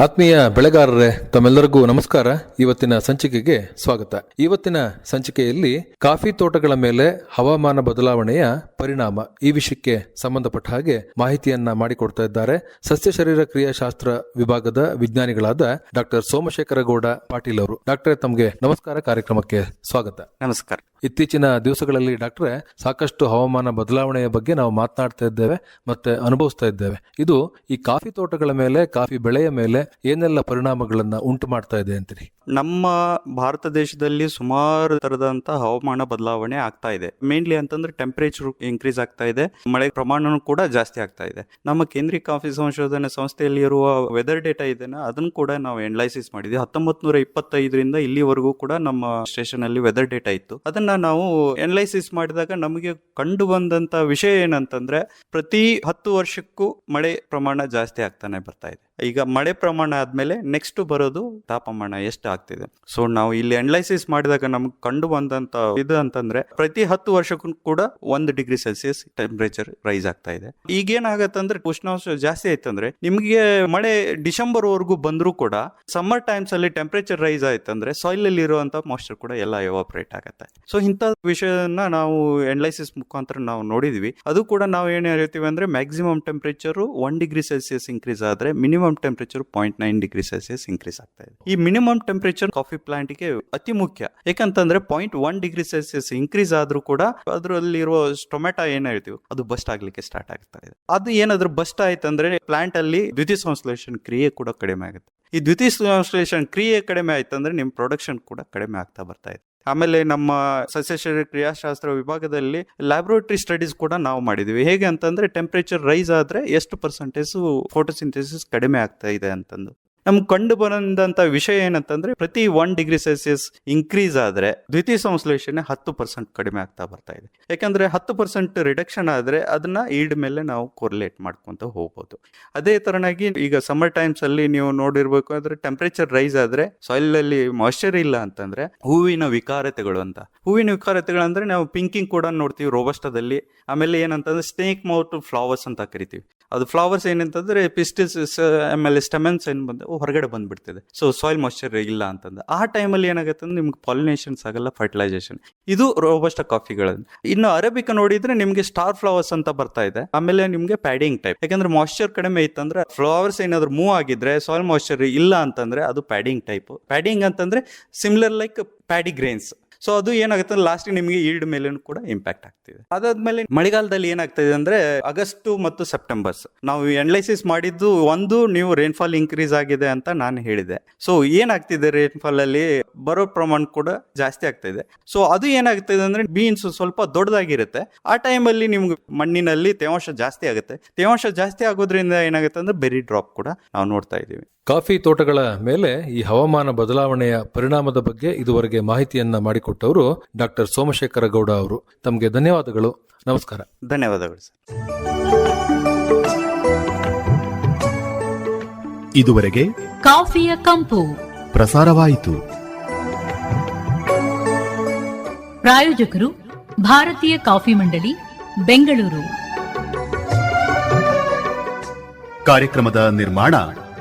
ಆತ್ಮೀಯ ಬೆಳೆಗಾರರೇ ತಮ್ಮೆಲ್ಲರಿಗೂ ನಮಸ್ಕಾರ. ಇವತ್ತಿನ ಸಂಚಿಕೆಗೆ ಸ್ವಾಗತ. ಇವತ್ತಿನ ಸಂಚಿಕೆಯಲ್ಲಿ ಕಾಫಿ ತೋಟಗಳ ಮೇಲೆ ಹವಾಮಾನ ಬದಲಾವಣೆಯ ಪರಿಣಾಮ ಈ ವಿಷಯಕ್ಕೆ ಸಂಬಂಧಪಟ್ಟ ಹಾಗೆ ಮಾಹಿತಿಯನ್ನ ಮಾಡಿಕೊಡ್ತಾ ಇದ್ದಾರೆ ಸಸ್ಯ ಶರೀರ ಕ್ರಿಯಾಶಾಸ್ತ್ರ ವಿಭಾಗದ ವಿಜ್ಞಾನಿಗಳಾದ ಡಾಕ್ಟರ್ ಸೋಮಶೇಖರ ಗೌಡ ಪಾಟೀಲ್ ಅವರು. ಡಾಕ್ಟರ್ ತಮಗೆ ನಮಸ್ಕಾರ. ಕಾರ್ಯಕ್ರಮಕ್ಕೆ ಸ್ವಾಗತ. ನಮಸ್ಕಾರ. ಇತ್ತೀಚಿನ ದಿವಸಗಳಲ್ಲಿ ಡಾಕ್ಟ್ರೆ ಸಾಕಷ್ಟು ಹವಾಮಾನ ಬದಲಾವಣೆಯ ಬಗ್ಗೆ ನಾವು ಮಾತನಾಡ್ತಾ ಇದ್ದೇವೆ ಮತ್ತೆ ಅನುಭವಿಸ್ತಾ ಇದ್ದೇವೆ. ಇದು ಈ ಕಾಫಿ ತೋಟಗಳ ಮೇಲೆ ಕಾಫಿ ಬೆಳೆಯ ಮೇಲೆ ಏನೆಲ್ಲ ಪರಿಣಾಮಗಳನ್ನ ಉಂಟು ಮಾಡ್ತಾ ಇದೆ ಅಂತೀರಿ? ನಮ್ಮ ಭಾರತ ದೇಶದಲ್ಲಿ ಸುಮಾರು ತರದಂತ ಹವಾಮಾನ ಬದಲಾವಣೆ ಆಗ್ತಾ ಇದೆ. ಮೇನ್ಲಿ ಅಂತಂದ್ರೆ ಟೆಂಪರೇಚರ್ ಇನ್ಕ್ರೀಸ್ ಆಗ್ತಾ ಇದೆ. ಮಳೆ ಪ್ರಮಾಣನೂ ಕೂಡ ಜಾಸ್ತಿ ಆಗ್ತಾ ಇದೆ. ನಮ್ಮ ಕೇಂದ್ರೀಯ ಕಾಫಿ ಸಂಶೋಧನೆ ಸಂಸ್ಥೆಯಲ್ಲಿ ಇರುವ ವೆದರ್ ಡೇಟಾ ಇದೆನಾ ಅದನ್ನು ಕೂಡ ನಾವು ಎನಲೈಸಿಸ್ ಮಾಡಿದ್ವಿ. ಹತ್ತೊಂಬತ್ ನೂರ ಇಪ್ಪತ್ತೈದರಿಂದ ಇಲ್ಲಿವರೆಗೂ ಕೂಡ ನಮ್ಮ ಸ್ಟೇಷನ್ ಅಲ್ಲಿ ವೆದರ್ ಡೇಟಾ ಇತ್ತು. ಅದನ್ನ ನಾವು ಎನಲೈಸಿಸ್ ಮಾಡಿದಾಗ ನಮಗೆ ಕಂಡು ಬಂದಂತ ವಿಷಯ ಏನಂತಂದ್ರೆ, ಪ್ರತಿ ಹತ್ತು ವರ್ಷಕ್ಕೂ ಮಳೆ ಪ್ರಮಾಣ ಜಾಸ್ತಿ ಆಗ್ತಾನೆ ಬರ್ತಾ ಇದೆ. ಈಗ ಮಳೆ ಪ್ರಮಾಣ ಆದ್ಮೇಲೆ ನೆಕ್ಸ್ಟ್ ಬರೋದು ತಾಪಮಾನ, ಎಷ್ಟು ಆಗ್ತಿದೆ? ಸೊ ನಾವು ಇಲ್ಲಿ ಅನಲೈಸಿಸ್ ಮಾಡಿದಾಗ ನಮ್ಗೆ ಕಂಡು ಬಂದಂತ ಇದು ಅಂತಂದ್ರೆ ಪ್ರತಿ ಹತ್ತು ವರ್ಷಕ್ಕೂ ಕೂಡ ಒಂದು ಡಿಗ್ರಿ ಸೆಲ್ಸಿಯಸ್ ಟೆಂಪರೇಚರ್ ರೈಸ್ ಆಗ್ತಾ ಇದೆ. ಈಗೇನಾಗತ್ತಂದ್ರೆ ಉಷ್ಣಾಂಶ ಜಾಸ್ತಿ ಆಯ್ತಂದ್ರೆ ನಿಮ್ಗೆ ಮಳೆ ಡಿಸೆಂಬರ್ ವರೆಗೂ ಬಂದರೂ ಕೂಡ ಸಮ್ಮರ್ ಟೈಮ್ಸ್ ಅಲ್ಲಿ ಟೆಂಪರೇಚರ್ ರೈಸ್ ಆಯ್ತಂದ್ರೆ ಸಾಯಿಲ್ ಅಲ್ಲಿ ಇರುವಂತ ಮಾಯ್ಚರ್ ಕೂಡ ಎಲ್ಲ ಎವಾಪರೇಟ್ ಆಗುತ್ತೆ. ಸೊ ಇಂಥ ವಿಷಯನ ನಾವು ಅನಲೈಸಿಸ್ ಮುಖಾಂತರ ನಾವು ನೋಡಿದ್ವಿ. ಅದು ಕೂಡ ನಾವು ಏನ್ ಹೇಳ್ತೀವಿ ಅಂದ್ರೆ maximum temperature one degree Celsius increase ಆದ್ರೆ minimum temperature point nine degree Celsius increase ಆಗ್ತಾ ಇದೆ. ಈ ಮಿನಿಮಮ್ ಟೆಂಪರೇಚರ್ ಕಾಫಿ ಪ್ಲಾಂಟ್ಗೆ ಅತಿ ಮುಖ್ಯ. ಯಾಕಂತಂದ್ರೆ point one degree Celsius increase ಆದ್ರೂ ಕೂಡ ಅದರಲ್ಲಿರುವ ಟೊಮೆಟೊ ಏನ್ ಅದು ಬಸ್ಟ್ ಆಗ್ಲಿಕ್ಕೆ ಸ್ಟಾರ್ಟ್ ಆಗ್ತಾ ಇದೆ. ಅದು ಏನಾದ್ರೂ ಬಸ್ಟ್ ಆಯ್ತಂದ್ರೆ ಪ್ಲಾಂಟ್ ಅಲ್ಲಿ ದ್ವಿತೀಯ ಸಂಶ್ಲೇಷಣ ಕ್ರಿಯೆ ಕೂಡ ಕಡಿಮೆ ಆಗುತ್ತೆ. ಈ ದ್ವಿತೀಯ ಸಂಶ್ಲೇಷಣ ಕ್ರಿಯೆ ಕಡಿಮೆ ಆಯ್ತಂದ್ರೆ ನಿಮ್ ಪ್ರೊಡಕ್ಷನ್ ಕೂಡ ಕಡಿಮೆ ಆಗ್ತಾ ಬರ್ತಾ ಇದೆ. ಆಮೇಲೆ ನಮ್ಮ ಸಸ್ಯಶರೀರ ಕ್ರಿಯಾಶಾಸ್ತ್ರ ವಿಭಾಗದಲ್ಲಿ ಲ್ಯಾಬ್ರೋಟರಿ ಸ್ಟಡೀಸ್ ಕೂಡ ನಾವು ಮಾಡಿದ್ವಿ. ಹೇಗೆ ಅಂತಂದ್ರೆ ಟೆಂಪರೇಚರ್ ರೈಸ್ ಆದ್ರೆ ಎಷ್ಟು ಪರ್ಸೆಂಟೇಜ್ ಫೋಟೋಸಿಂಥೆಸಿಸ್ ಕಡಿಮೆ ಆಗ್ತಾ ಇದೆ ಅಂತಂದು. ನಮ್ಗೆ ಕಂಡು ಬಂದಂತ ವಿಷಯ ಏನಂತಂದ್ರೆ, ಪ್ರತಿ ಒನ್ ಡಿಗ್ರಿ ಸೆಲ್ಸಿಯಸ್ ಇನ್ಕ್ರೀಸ್ ಆದ್ರೆ ದ್ವಿತೀಯ ಸಂಶ್ಲೇಷಣೆ ಹತ್ತು ಪರ್ಸೆಂಟ್ ಕಡಿಮೆ ಆಗ್ತಾ ಬರ್ತಾ ಇದೆ. ಯಾಕಂದ್ರೆ ಹತ್ತು ಪರ್ಸೆಂಟ್ ರಿಡಕ್ಷನ್ ಆದ್ರೆ ಅದನ್ನ ಈಡ್ ಮೇಲೆ ನಾವು ಕೊರ್ಲೇಟ್ ಮಾಡ್ಕೊಂತ ಹೋಗ್ಬೋದು. ಅದೇ ತರನಾಗಿ ಈಗ ಸಮ್ಮರ್ ಟೈಮ್ಸ್ ಅಲ್ಲಿ ನೀವು ನೋಡಿರ್ಬೇಕು ಅಂದ್ರೆ ಟೆಂಪರೇಚರ್ ರೈಸ್ ಆದ್ರೆ ಸಾಯಿಲ್ ಅಲ್ಲಿ ಮಾಯ್ಶ್ಚರ್ ಇಲ್ಲ ಅಂತಂದ್ರೆ ಹೂವಿನ ವಿಕಾರತೆಗಳು ಅಂತ. ಹೂವಿನ ವಿಕಾರತೆಗಳು ಅಂದ್ರೆ ನಾವು ಪಿಂಕಿಂಗ್ ಕೂಡ ನೋಡ್ತೀವಿ ರೋಬಸ್ಟದಲ್ಲಿ ಆಮೇಲೆ ಏನಂತಂದ್ರೆ ಸ್ನೇಕ್ ಮೌತ್ ಫ್ಲವರ್ಸ್ ಅಂತ ಕರಿತೀವಿ. ಅದು ಫ್ಲವರ್ಸ್ ಏನಂತಂದ್ರೆ ಪಿಸ್ಟಿಸ್ ಆಮೇಲೆ ಸ್ಟೆಮನ್ಸ್ ಏನು ಬಂದ ಹೊರಗಡೆ ಬಂದ್ಬಿಡ್ತಿದೆ. ಸೊ ಸಾಯಿಲ್ ಮಾಯ್ಚರ್ ಇಲ್ಲ ಅಂತಂದ್ರೆ ಆ ಟೈಮಲ್ಲಿ ಏನಾಗುತ್ತೆ ಅಂದ್ರೆ ನಿಮ್ಗೆ ಪಾಲಿನೇಷನ್ಸ್ ಆಗಲ್ಲ ಫರ್ಟಿಲೈಸೇಷನ್ ಇದು ರೋಬಸ್ಟ ಕಾಫಿಗಳು ಇನ್ನು ಅರೇಬಿಕ ನೋಡಿದ್ರೆ ನಿಮ್ಗೆ ಸ್ಟಾರ್ ಫ್ಲವರ್ಸ್ ಅಂತ ಬರ್ತಾ ಇದೆ. ಆಮೇಲೆ ನಿಮ್ಗೆ ಪ್ಯಾಡಿಂಗ್ ಟೈಪ್ ಯಾಕಂದ್ರೆ ಮಾಯ್ಚರ್ ಕಡಿಮೆ ಇತ್ತಂದ್ರೆ ಫ್ಲವರ್ಸ್ ಏನಾದ್ರು ಮೂವ್ ಆಗಿದ್ರೆ ಸಾಯಿಲ್ ಮಾಯ್ಚರ್ ಇಲ್ಲ ಅಂತಂದ್ರೆ ಅದು ಪ್ಯಾಡಿಂಗ್ ಟೈಪ್ ಪ್ಯಾಡಿಂಗ್ ಅಂತಂದ್ರೆ similar like paddy grains so ಅದು ಏನಾಗುತ್ತೆ? ಲಾಸ್ಟ್ ನಿಮಗೆ ಈಲ್ಡ್ ಮೇಲೆ ಕೂಡ ಇಂಪ್ಯಾಕ್ಟ್ ಆಗ್ತಿದೆ. ಅದಾದ್ಮೇಲೆ ಮಳೆಗಾಲದಲ್ಲಿ ಏನಾಗ್ತಿದೆ ಅಂದ್ರೆ, ಆಗಸ್ಟ್ ಮತ್ತು ಸೆಪ್ಟೆಂಬರ್ಸ್. ನಾವು ಅನಲೈಸಿಸ್ ಮಾಡಿದ್ದು ಒಂದು, ನೀವು ರೈನ್ಫಾಲ್ ಇನ್ಕ್ರೀಸ್ ಆಗಿದೆ ಅಂತ ನಾನು ಹೇಳಿದೆ. ಸೊ ಏನಾಗ್ತಿದೆ ರೈನ್ಫಾಲ್ ಅಲ್ಲಿ ಬರೋ ಪ್ರಮಾಣ ಕೂಡ ಜಾಸ್ತಿ ಆಗ್ತಾ ಇದೆ ಸೊ ಅದು ಏನಾಗ್ತಿದೆ ಅಂದ್ರೆ ಬೀನ್ಸ್ ಸ್ವಲ್ಪ ದೊಡ್ಡದಾಗಿರುತ್ತೆ. ಆ ಟೈಮಲ್ಲಿ ನಿಮ್ಗೆ ಮಣ್ಣಿನಲ್ಲಿ ತೇವಾಂಶ ಜಾಸ್ತಿ ಆಗುತ್ತೆ. ತೇವಾಂಶ ಜಾಸ್ತಿ ಆಗೋದ್ರಿಂದ ಏನಾಗುತ್ತೆ ಅಂದ್ರೆ ಬೆರಿ ಡ್ರಾಪ್ ಕೂಡ ನಾವು ನೋಡ್ತಾ ಇದೀವಿ ಕಾಫಿ ತೋಟಗಳ ಮೇಲೆ ಈ ಹವಾಮಾನ ಬದಲಾವಣೆಯ ಪರಿಣಾಮದ ಬಗ್ಗೆ ಇದುವರೆಗೆ ಮಾಹಿತಿಯನ್ನ ಮಾಡಿಕೊಟ್ಟವರು ಡಾಕ್ಟರ್ ಸೋಮಶೇಖರ ಗೌಡ ಅವರು. ತಮಗೆ ಧನ್ಯವಾದಗಳು. ನಮಸ್ಕಾರ. ಧನ್ಯವಾದಗಳು ಸರ್. ಇದುವರೆಗೆ ಕಾಫಿಯ ಕಂಪು. ಪ್ರಸಾರವಾಯಿತು. ಪ್ರಾಯೋಜಕರು ಭಾರತೀಯ ಕಾಫಿ ಮಂಡಳಿ ಬೆಂಗಳೂರು. ಕಾರ್ಯಕ್ರಮದ ನಿರ್ಮಾಣ